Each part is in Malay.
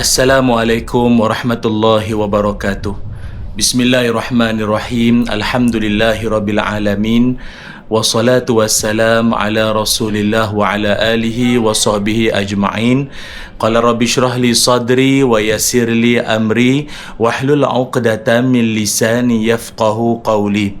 Assalamualaikum warahmatullahi wabarakatuh. Bismillahirrahmanirrahim. Alhamdulillahi rabbil alamin. Wassalatu wassalam ala rasulillah wa ala alihi wa sahbihi ajma'in. Qala rabbi syrah li sadri wa yassir li amri wahlul 'uqdatam min lisani yafqahu qawli.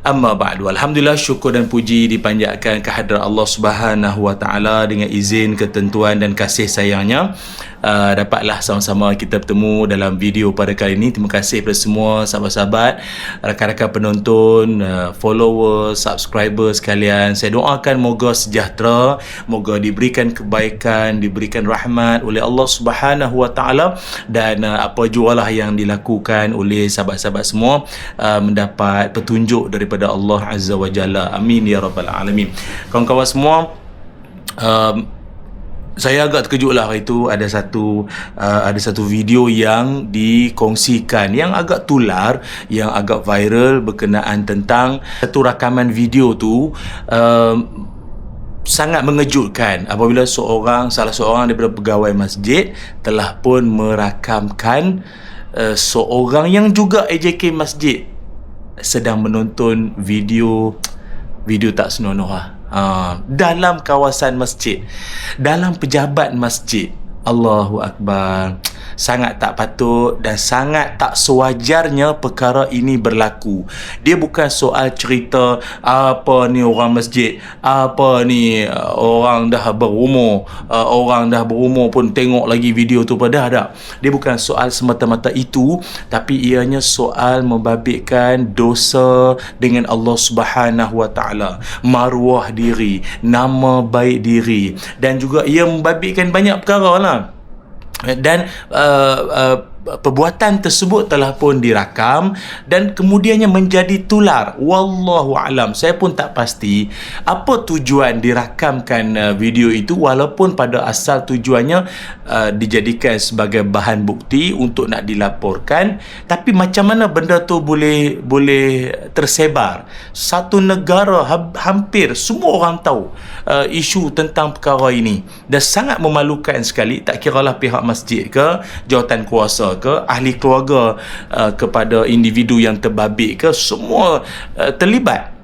Amma ba'du. Alhamdulillah syukur dan puji dipanjatkan kehadrat Allah Subhanahu wa taala dengan izin, ketentuan dan kasih sayangnya uh, dapatlah sama-sama kita bertemu dalam video pada kali ini. Terima kasih kepada semua sahabat-sahabat, rakan-rakan penonton, uh, follower, subscriber sekalian. Saya doakan moga sejahtera, moga diberikan kebaikan, diberikan rahmat oleh Allah Subhanahu Wa Taala dan uh, apa jualah yang dilakukan oleh sahabat-sahabat semua uh, mendapat petunjuk daripada Allah Azza wa Jalla. Amin ya rabbal alamin. Kawan-kawan semua um, saya agak terkejut lah itu ada satu uh, ada satu video yang dikongsikan yang agak tular yang agak viral berkenaan tentang satu rakaman video tu uh, sangat mengejutkan apabila seorang salah seorang daripada pegawai masjid telah pun merakamkan uh, seorang yang juga AJK masjid sedang menonton video video tak senonoh lah. Ha, dalam kawasan masjid dalam pejabat masjid Allahu Akbar sangat tak patut dan sangat tak sewajarnya perkara ini berlaku. Dia bukan soal cerita apa ni orang masjid, apa ni uh, orang dah berumur, uh, orang dah berumur pun tengok lagi video tu pada ada. Dia bukan soal semata-mata itu, tapi ianya soal membabitkan dosa dengan Allah Subhanahu Wa Taala, maruah diri, nama baik diri. Dan juga ia membabitkan banyak perkara lah dan uh, uh, perbuatan tersebut telah pun dirakam dan kemudiannya menjadi tular. Wallahu alam. Saya pun tak pasti apa tujuan dirakamkan uh, video itu walaupun pada asal tujuannya uh, dijadikan sebagai bahan bukti untuk nak dilaporkan. Tapi macam mana benda tu boleh boleh tersebar? Satu negara ha- hampir semua orang tahu uh, isu tentang perkara ini. Dan sangat memalukan sekali. Tak kiralah pihak masjid ke jawatan kuasa ke ahli keluarga uh, kepada individu yang terbabit ke semua uh, terlibat.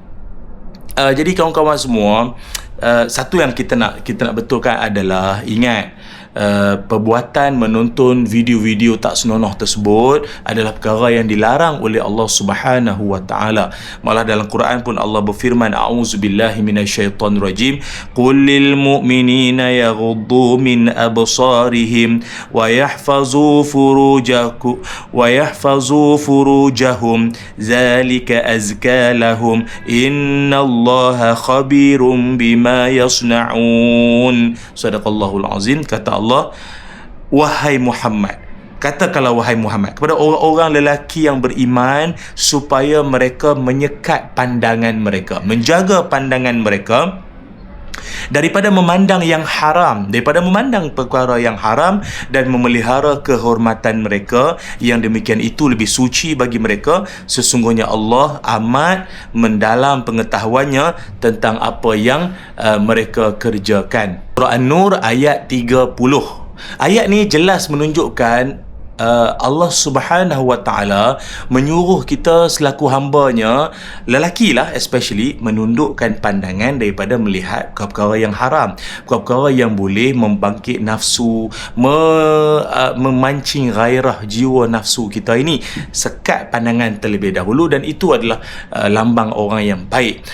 Uh, jadi kawan-kawan semua uh, satu yang kita nak kita nak betulkan adalah ingat Uh, perbuatan menonton video-video tak senonoh tersebut adalah perkara yang dilarang oleh Allah Subhanahu wa taala. Malah dalam Quran pun Allah berfirman a'udzubillahi minasyaitonirrajim qul lil mu'minina yaghuddu min absarihim wa yahfazu furujakum wa yahfazu furujahum zalika azka lahum innallaha khabirum bima yasnaun. Sadaqallahul azim kata Allah Allah wahai Muhammad katakanlah wahai Muhammad kepada orang-orang lelaki yang beriman supaya mereka menyekat pandangan mereka menjaga pandangan mereka daripada memandang yang haram daripada memandang perkara yang haram dan memelihara kehormatan mereka yang demikian itu lebih suci bagi mereka sesungguhnya Allah amat mendalam pengetahuannya tentang apa yang uh, mereka kerjakan. Surah An-Nur ayat 30 ayat ni jelas menunjukkan uh, Allah Subhanahu Wa Taala menyuruh kita selaku hambanya lelaki lah especially menundukkan pandangan daripada melihat perkara-perkara yang haram. Perkara-perkara yang boleh membangkit nafsu me, uh, memancing gairah jiwa nafsu kita ini. Sekat pandangan terlebih dahulu dan itu adalah uh, lambang orang yang baik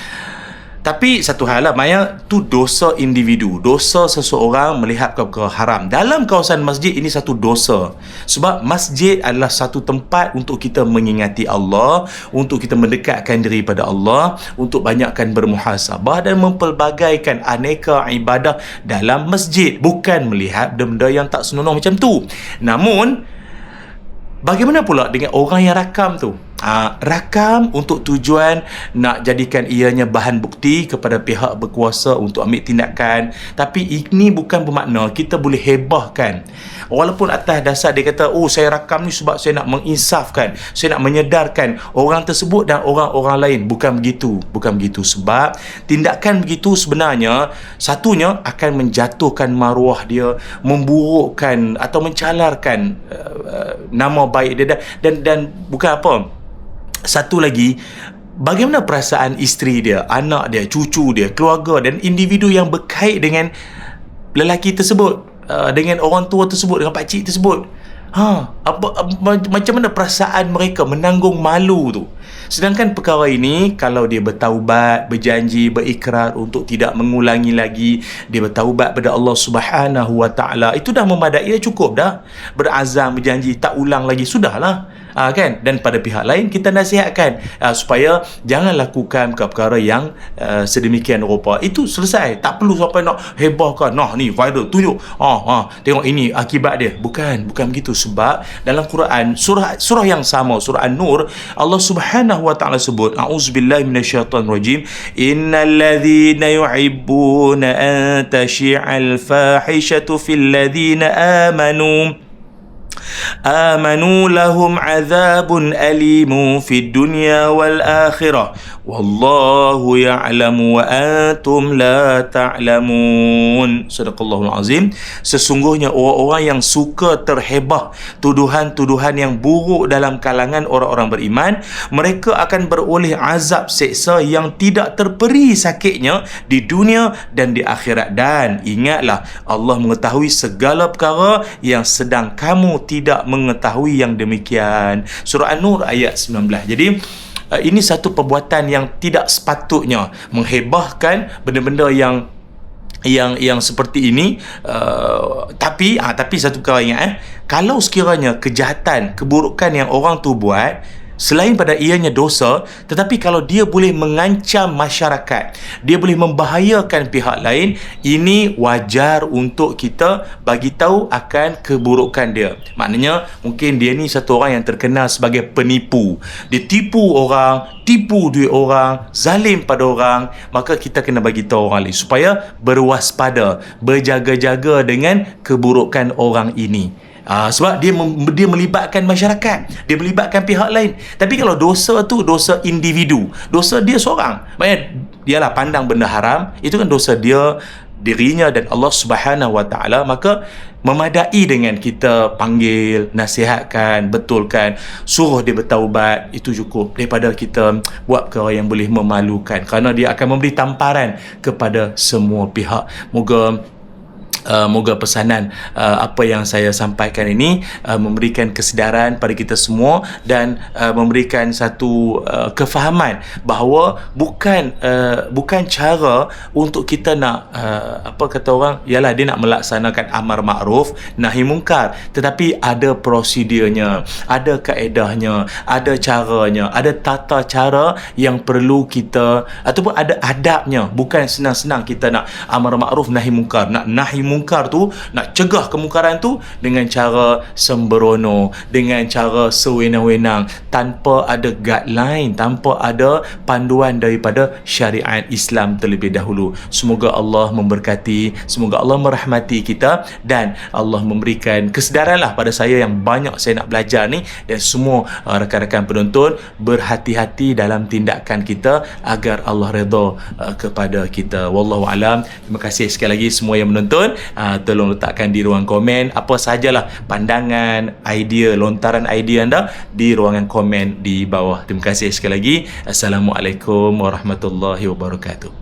tapi satu hal lah Maya tu dosa individu. Dosa seseorang melihat perkara haram. Dalam kawasan masjid ini satu dosa. Sebab masjid adalah satu tempat Untuk kita mengingati Allah Untuk kita mendekatkan diri pada Allah Untuk banyakkan bermuhasabah Dan mempelbagaikan aneka ibadah Dalam masjid. Bukan melihat benda-benda yang tak senonoh macam tu. Namun Bagaimana pula dengan orang yang rakam tu uh, rakam untuk tujuan nak jadikan ianya bahan bukti kepada pihak berkuasa untuk ambil tindakan. Tapi ini bukan bermakna kita boleh hebahkan. Walaupun atas dasar dia kata oh saya rakam ni sebab saya nak menginsafkan saya nak menyedarkan orang tersebut dan orang-orang lain. Bukan begitu bukan begitu. Sebab tindakan begitu sebenarnya satunya akan menjatuhkan maruah dia memburukkan atau mencalarkan uh, uh, nama baik dia. Dan dan, dan bukan apa satu lagi bagaimana perasaan isteri dia anak dia cucu dia keluarga dan individu yang berkait dengan lelaki tersebut uh, dengan orang tua tersebut dengan pak cik tersebut? Ha apa, apa macam mana perasaan mereka menanggung malu tu? Sedangkan perkara ini kalau dia bertaubat berjanji berikrar untuk tidak mengulangi lagi dia bertaubat pada Allah Subhanahu Wa Taala itu dah memadai dah cukup dah. Berazam berjanji tak ulang lagi sudahlah uh, kan? Dan pada pihak lain kita nasihatkan uh, supaya jangan lakukan perkara yang uh, sedemikian rupa. Itu selesai. Tak perlu sampai nak hebahkan nah ni viral tunjuk. Ah ah tengok ini akibat dia. Bukan bukan begitu. Sebab dalam Quran surah surah yang sama surah An-Nur Allah Subhanahu wa taala sebut auzubillahi minasyaitonirrajim innalladzina yuhibbuna an tashi'al fahishatu fil ladzina amanu آمنوا لهم عذاب أليم في الدنيا والآخرة والله يعلم وأنتم لا تعلمون صدق الله العظيم sesungguhnya orang-orang yang suka terhebah tuduhan-tuduhan yang buruk dalam kalangan orang-orang beriman mereka akan beroleh azab seksa yang tidak terperi sakitnya di dunia dan di akhirat. Dan ingatlah Allah mengetahui segala perkara yang sedang kamu tiba tidak mengetahui yang demikian. Surah An-Nur ayat 19. Jadi uh, ini satu perbuatan yang tidak sepatutnya menghebahkan benda-benda yang yang yang seperti ini uh, tapi ah tapi satu perkara ingat eh kalau sekiranya kejahatan keburukan yang orang tu buat selain pada ianya dosa tetapi kalau dia boleh mengancam masyarakat dia boleh membahayakan pihak lain ini wajar untuk kita bagi tahu akan keburukan dia. Maknanya mungkin dia ni satu orang yang terkenal sebagai penipu. Dia tipu orang tipu duit orang zalim pada orang maka kita kena bagi tahu orang lain supaya berwaspada berjaga-jaga dengan keburukan orang ini Uh, sebab dia mem- dia melibatkan masyarakat, dia melibatkan pihak lain. Tapi kalau dosa tu dosa individu, dosa dia seorang. Maknanya dialah pandang benda haram, itu kan dosa dia dirinya dan Allah Subhanahu Wa Taala maka memadai dengan kita panggil nasihatkan betulkan suruh dia bertaubat itu cukup daripada kita buat perkara yang boleh memalukan. Kerana dia akan memberi tamparan kepada semua pihak. Moga Uh, moga pesanan uh, apa yang saya sampaikan ini uh, memberikan kesedaran pada kita semua dan uh, memberikan satu uh, kefahaman bahawa bukan uh, bukan cara untuk kita nak uh, apa kata orang ialah dia nak melaksanakan amar makruf nahi mungkar. Tetapi ada prosedurnya ada kaedahnya ada caranya ada tata cara yang perlu kita ataupun ada adabnya. Bukan senang-senang kita nak amar makruf nahi mungkar. Nak nahi mungkar tu nak cegah kemungkaran tu dengan cara sembrono dengan cara sewenang-wenang tanpa ada guideline tanpa ada panduan daripada syariat Islam terlebih dahulu. Semoga Allah memberkati semoga Allah merahmati kita dan Allah memberikan kesedaran lah pada saya yang banyak saya nak belajar ni. Dan semua uh, rakan-rakan penonton berhati-hati dalam tindakan kita agar Allah redha uh, kepada kita. Wallahu alam. Terima kasih sekali lagi semua yang menonton uh, tolong letakkan di ruang komen apa sajalah pandangan, idea, lontaran idea anda di ruangan komen di bawah. Terima kasih sekali lagi. Assalamualaikum warahmatullahi wabarakatuh.